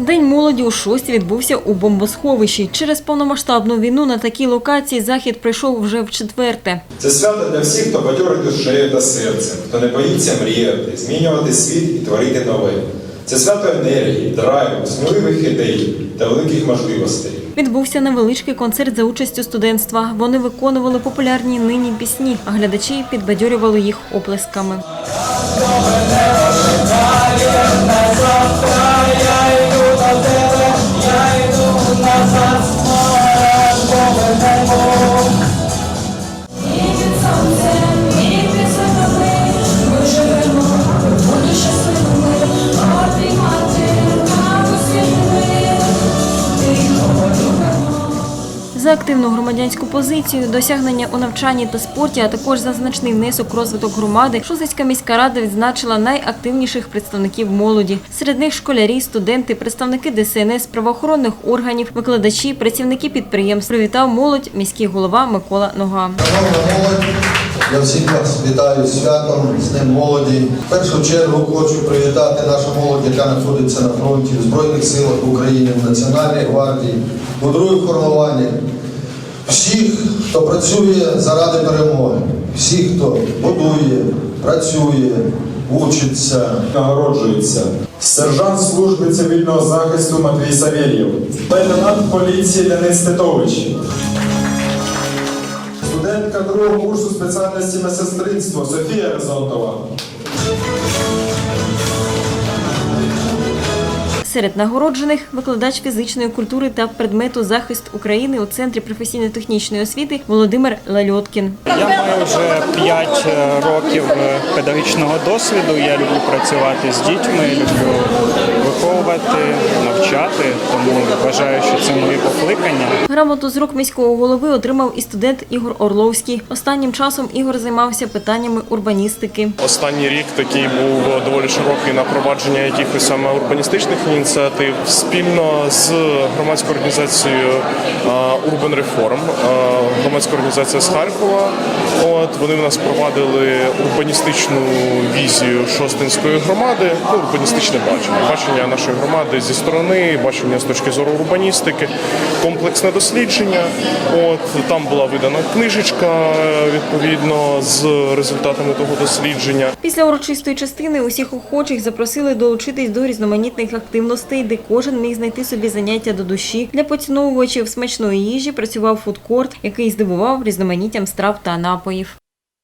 День молоді у шості відбувся у бомбосховищі. Через повномасштабну війну на такій локації захід прийшов вже в четверте. Це свято для всіх, хто бадьорий душею та серцем, хто не боїться мріяти, змінювати світ і творити нове. Це свято енергії, драйву, сміливих ідей та великих можливостей. Відбувся невеличкий концерт за участю студентства. Вони виконували популярні нині пісні, а глядачі підбадьорювали їх оплесками. За активну громадянську позицію, досягнення у навчанні та спорті, а також за значний внесок розвиток громади, Шосицька міська рада відзначила найактивніших представників молоді. Серед них школярі, студенти, представники ДСНС, правоохоронних органів, викладачі, працівники підприємств. Привітав молодь міський голова Микола Нога. Я всіх вас вітаю святом, з Днем молоді. В першу чергу хочу привітати нашу молодь, яка знаходиться на фронті в Збройних силах України, в Національній гвардії, у других формуваннях. Всіх, хто працює заради перемоги, всіх, хто будує, працює, учиться. Нагороджується сержант служби цивільного захисту Матвій Савєлєв, лейтенант поліції Денис Титович, студентка другого курсу спеціальності медсестринство Софія Резонтова. Серед нагороджених викладач фізичної культури та предмету захист України у центрі професійно-технічної освіти Володимир Лальоткін. Я маю вже 5 років е, педагогічного досвіду. Я люблю працювати з дітьми, люблю виховувати, навчати, тому вважаю, що це моє покликання. Грамоту з рук міського голови отримав і студент Ігор Орловський. Останнім часом Ігор займався питаннями урбаністики. Останній рік такий був доволі широкий на провадження якихось саме урбаністичних ініціатив спільно з громадською організацією Reform, а, громадська організація з Харкова. От вони в нас провадили урбаністичну візію Шостинської громади, ну, урбаністичне бачення, бачення нашої громади зі сторони, бачення з точки зору урбаністики, комплексне дослідження. От там була видана книжечка е, відповідно з результатами того дослідження. Після урочистої частини усіх охочих запросили долучитись до різноманітних активностей, де кожен міг знайти собі заняття до душі. Для поціновувачів смачної їжі працював фудкорт, який здивував різноманіттям страв та напоїв.